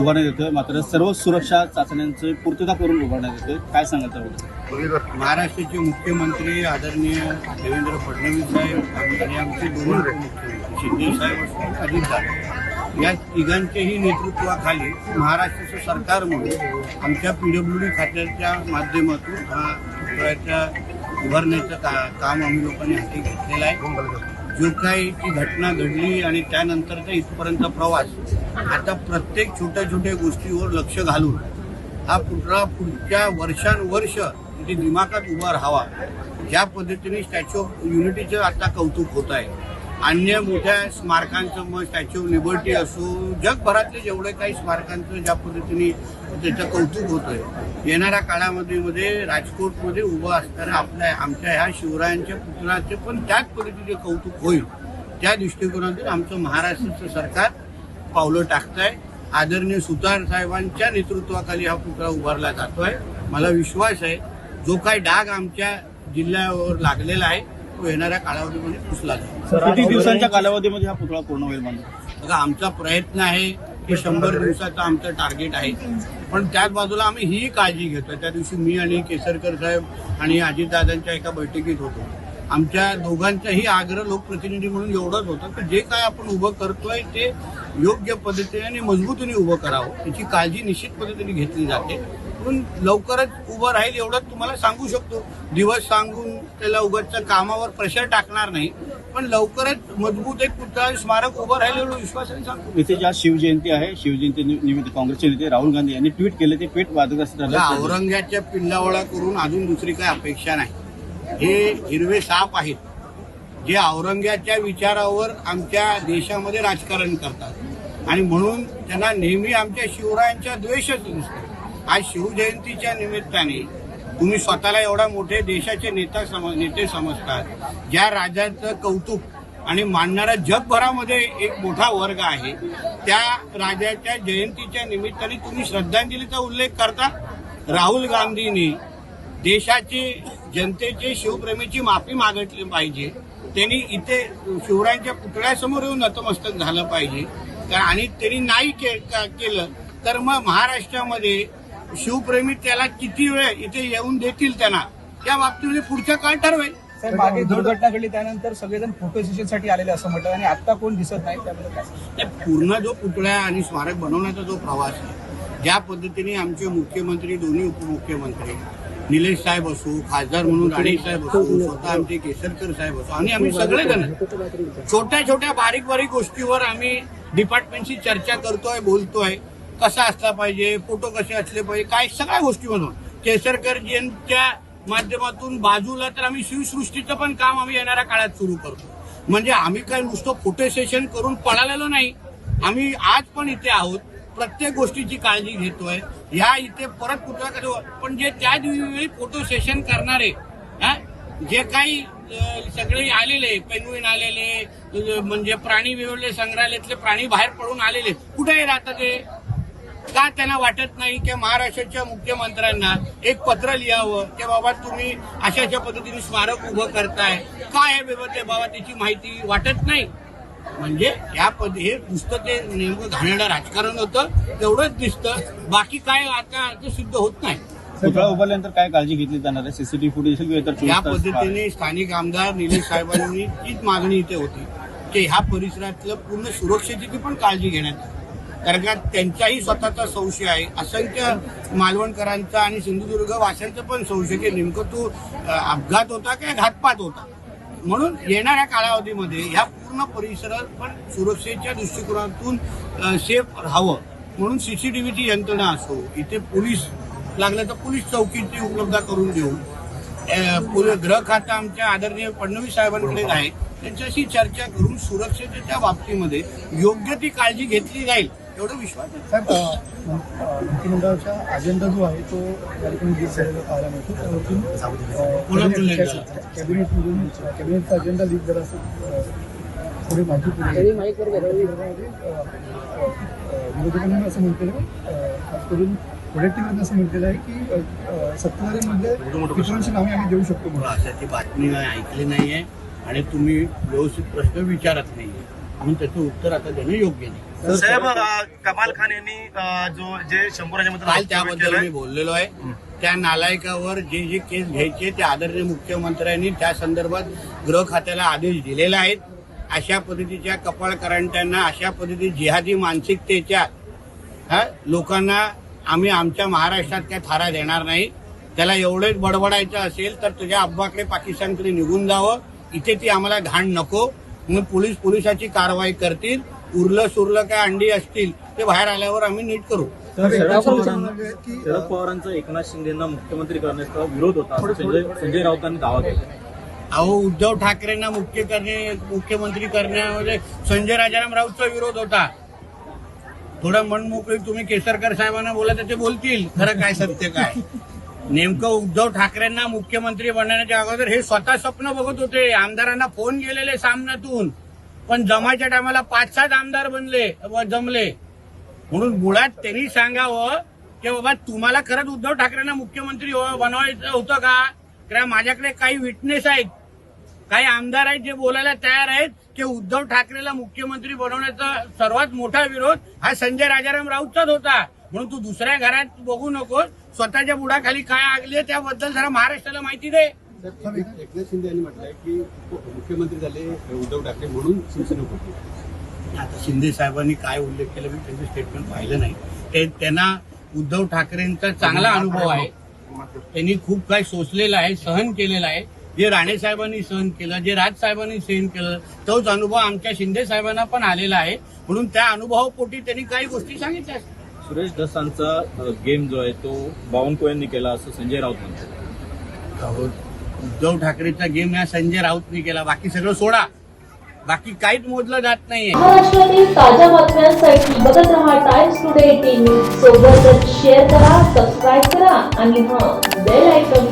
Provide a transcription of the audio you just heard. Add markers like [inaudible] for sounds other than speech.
उभारण्यात येतोय. मात्र सर्व सुरक्षा चाचण्यांची पूर्तता करून उभारण्यात येतोय. काय सांगाल त्याबद्दल? महाराष्ट्राचे मुख्यमंत्री आदरणीय देवेंद्र फडणवीस साहेब आणि आमचे दोन्ही शिंदे साहेब असतील या तिघांच्याही नेतृत्वाखाली महाराष्ट्राचं सरकार म्हणून आमच्या पी डी खात्याच्या माध्यमातून हा पुतळ्याच्या उभारण्याचं का काम आम्ही लोकांनी हाती घेतलेलं आहे. जो काही ती घटना घडली आणि त्यानंतरचा इथपर्यंत प्रवास आता प्रत्येक छोट्या छोट्या गोष्टीवर लक्ष घालून हा पुतळा पुढच्या वर्षानुवर्ष तिथे दिमागात उभा राहावा. ज्या पद्धतीने स्टॅच्यू ऑफ युनिटीचं आता कौतुक होत आहे. अन्य मोठ्या स्मारकांचं मग स्टॅच्यू ऑफ लिबर्टी असो जगभरातले जेवढे काही स्मारकांचं ज्या पद्धतीने त्याचं कौतुक होतंय येणाऱ्या काळामध्ये मध्ये राजकोटमध्ये उभं असताना आपल्या आमच्या ह्या शिवरायांच्या पुतळ्याचे पण त्याच पद्धतीचे कौतुक होईल. त्या दृष्टिकोनातून आमचं महाराष्ट्राचं सरकार पावलं टाकतंय. आदरणीय सुतार साहेबांच्या नेतृत्वाखाली हा पुतळा उभारला जातोय. मला विश्वास आहे जो काही डाग आमच्या जिल्ह्यावर लागलेला आहे तो येणाऱ्या कालावधीमध्ये पुसला जाईल किती दिवसांच्या कालावधीमध्ये हा पुतळा पूर्ण होईल बघा आमचा प्रयत्न आहे की शंभर दिवसाचं आमचं टार्गेट आहे. पण त्याच बाजूला आम्ही ही काळजी घेतो त्या दिवशी मी आणि केसरकर साहेब आणि अजितदादांच्या एका बैठकीत होतो. आमच्या दोघांचाही आग्रह लोकप्रतिनिधी म्हणून एवढंच होतं की जे काय आपण उभं करतोय ते योग्य पद्धतीने आणि मजबूतीने उभं करावं. त्याची काळजी निश्चित पद्धतीने घेतली जाते. म्हणून लवकरच उभं राहील एवढंच तुम्हाला सांगू शकतो. दिवस सांगून त्याला उगाच कामावर प्रेशर टाकणार नाही. पण लवकरच मजबूत एक पुतळा स्मारक उभं राहील एवढं विश्वासाने सांगतो. इथे ज्या शिवजयंती आहे शिवजयंती निमित्त काँग्रेसचे नेते राहुल गांधी यांनी ट्विट केले ते ट्विट वादग्रस्त औरंगाच्या पिल्लावळा करून अजून दुसरी काही अपेक्षा नाही. हे हिरवे साप आहेत. जे औरंगाच्या विचारावर आमच्या देशामध्ये राजकारण करतात. आणि म्हणून त्यांना नेहमी आमच्या शिवरायांचा द्वेषच दिसतो आज शिवजयंतीच्या निमित्ताने तुम्ही स्वतःला एवढा मोठे देशाचे नेता सम नेते समजतात ज्या राजाचं कौतुक आणि मानणारा जगभरामध्ये एक मोठा वर्ग आहे त्या राजाच्या जयंतीच्या निमित्ताने तुम्ही श्रद्धांजलीचा उल्लेख करता? राहुल गांधींनी देशाची जनतेची शिवप्रेमीची माफी मागितली पाहिजे. त्यांनी इथे शिवरायांच्या पुतळ्यासमोर येऊन नतमस्तक झालं पाहिजे. तर- आणि त्यांनी नाही के- केलं तर मग महाराष्ट्रामध्ये शिवप्रेमी त्याला किती वेळ इथे येऊन देतील त्यांना? त्या बाबतीमध्ये पुढचा काळ ठरवेल? साहेब मागे दुर्घटना घडली त्यानंतर सगळेजण फोटो सेशनसाठी आलेले असं म्हटलं आणि आता कोण दिसत नाही त्याबद्दल काय पूर्ण जो पुतळा आणि स्मारक बनवण्याचा जो प्रवास आहे ज्या पद्धतीने आमचे मुख्यमंत्री दोन्ही उपमुख्यमंत्री निलेश साहेब असो खासदार म्हणून राणे साहेब असो स्वतः आमचे केसरकर साहेब असो आणि आम्ही सगळेजण छोट्या छोट्या बारीक बारीक गोष्टीवर आम्ही डिपार्टमेंटशी चर्चा करतोय बोलतोय. कसा असला पाहिजे फोटो कसे असले पाहिजे काय सगळ्या गोष्टी म्हणून. केसरकरजींच्या माध्यमातून बाजूला तर आम्ही शिवसृष्टीचं पण काम आम्ही येणाऱ्या काळात सुरू करतो. म्हणजे आम्ही काय नुसतं फोटो सेशन करून पळालेलो नाही. आम्ही आज पण इथे आहोत प्रत्येक गोष्टीची काळजी घेतोय. ह्या इथे परत कुठल्या कधी पण जे त्या दिवशी फोटो सेशन करणारे हा, जे काही सगळे आलेले पेंगुईन आलेले म्हणजे प्राणी विवरले संग्रहालयातले प्राणी बाहेर पडून आलेले कुठेही राहतात ते? का त्यांना वाटत नाही की महाराष्ट्राच्या मुख्यमंत्र्यांना एक पत्र लिहावं की बाबा तुम्ही अशा अशा पद्धतीने स्मारक उभं करताय? काय आहे बाबा ते बाबा त्याची माहिती वाटत नाही? म्हणजे या पद हे नुसतं ते नेमकं घाणेरडं राजकारण होतं तेवढंच दिसतं. बाकी काय आता ते सिद्ध होत नाही. पुतळा उभारल्यानंतर काय काळजी घेतली जाणार आहे? सीसीटीव्ही फुटेज किंवा इतर या 24 तास पद्धतीने स्थानिक आमदार निलेश साहेबांनी तीच मागणी इथे होती की ह्या परिसरातलं पूर्ण सुरक्षेची पण काळजी घेण्यात. कारण का त्यांचाही स्वतःचा संशय आहे. असंख्य मालवणकरांचा आणि सिंधुदुर्ग वाशांचा पण संशय की नेमकं तो अपघात होता की घातपात होता? म्हणून येणाऱ्या कालावधीमध्ये ह्या पूर्ण परिसरात पण सुरक्षेच्या दृष्टिकोनातून सेफ राहावं. म्हणून सीसीटीव्हीची यंत्रणा असो इथे पोलीस लागलं तर पोलीस चौकीची उपलब्ध करून देऊ. गृह खाता आमच्या आदरणीय फडणवीस साहेबांकडे आहे त्यांच्याशी चर्चा करून सुरक्षेच्या बाबतीमध्ये योग्य ती काळजी घेतली जाईल. एवढा विश्वास आहे. साहेब मंत्रिमंडळाचा अजेंडा जो आहे तो या ठिकाणी लीक झालेला पाहायला मिळतो. त्यावरतून अ, पुण्यातून leak कॅबिनेट-. कॅबिनेटमधून कॅबिनेटचा अजेंडा लीक झाला असं अ, थोडी माहिती विरोधकांनी असं म्हटलेलं आहे, खास करून वडेट्टीकरांनी असं म्हटलेलं आहे की सत्ताधाऱ्यांमध्ये इतरांची नावे आम्ही देऊ शकतो म्हणून. अशाची बातमी नाही ऐकली नाहीये आणि तुम्ही व्यवस्थित प्रश्न विचारत नाहीये. म्हणून त्याचं उत्तर आता देणं योग्य नाही. साहेब कमाल खान यांनी जो जे काल त्याबद्दल मी बोललेलो आहे. त्या नालायकावर जे जे केस घ्यायचे ते आदरणीय मुख्यमंत्र्यांनी त्या संदर्भात गृह खात्याला आदेश दिलेले आहेत अशा पद्धतीच्या कपाळकरांट्यांना अशा पद्धती जिहादी मानसिकतेच्या हा, लोकांना आम्ही आमच्या महाराष्ट्रात काय थारा देणार नाही. त्याला एवढंच बडबडायचं असेल तर तुझ्या अब्बाकडे पाकिस्तानकडे निघून जावं. इथे ती आम्हाला घाण नको. म्हणून पोलीस पोलिसाची कारवाई करतील उरलं सुरलं काय अंडी असतील ते बाहेर आल्यावर आम्ही नीट करू. तर शरद पवारांचा एकनाथ शिंदेना मुख्यमंत्री करण्याचा विरोध होता. संजय संजय राऊतांनी दावा केला. अहो उद्धव ठाकरेंना मुख्य करणे मुख्यमंत्री करण्यामध्ये संजय राजाराम राऊतचा विरोध होता. थोडं मनमोकळी तुम्ही केसरकर साहेबांना बोला तर ते बोलतील. खरं काय सत्य काय? [laughs] नेमकं उद्धव ठाकरेंना मुख्यमंत्री बनण्याच्या अगोदर हे स्वतः स्वप्न बघत होते. आमदारांना फोन गेलेले सामन्यातून. पण जमाच्या टायमाला पाच सात आमदार बनले जमले. म्हणून मुळात त्यांनी सांगावं की बाबा तुम्हाला खरंच उद्धव ठाकरेंना मुख्यमंत्री हो- बनवायचं होतं का? कारण माझ्याकडे काही विटनेस आहेत. काही आमदार आहेत जे बोलायला तयार आहेत की उद्धव ठाकरेला मुख्यमंत्री बनवण्याचा सर्वात मोठा विरोध हा संजय राजाराम राऊतचाच होता. म्हणून तू दुसऱ्या घरात बघू नकोस. स्वतःच्या बुडाखाली काय आगली त्याबद्दल जरा महाराष्ट्राला माहिती दे. एकनाथ शिंदे यांनी म्हटलंय की मुख्यमंत्री झाले उद्धव ठाकरे म्हणून शिवसेना फुटली आता शिंदे साहेबांनी काय उल्लेख केला मी त्यांचं स्टेटमेंट पाहिलं नाही. ते त्यांना उद्धव ठाकरेंचा चांगला अनुभव आहे. त्यांनी खूप काही सोसलेलं आहे सहन केलेलं आहे. जे राणे साहेबांनी सहन केलं जे राज साहेबांनी सहन केलं तोच अनुभव आमच्या शिंदे साहेबांना पण आलेला आहे. म्हणून त्या अनुभवापोटी त्यांनी काही गोष्टी सांगितल्या. सुरेश दसांचा गेम जो आहे तो बावनकुळेंनी केला असं संजय राऊत म्हणतात. अहो, उद्धव ठाकरेचा गेम या संजय राऊतनी केला. बाकी सगळं सोडा. बाकी काहीच मोजलं जात नाहीये. महाराष्ट्रातील ताज्या बातम्यांसाठी बघत रहा टाइम्स टुडे टीव्ही सोबतच शेअर करा सबस्क्राईब करा आणि हां बेल आयकॉन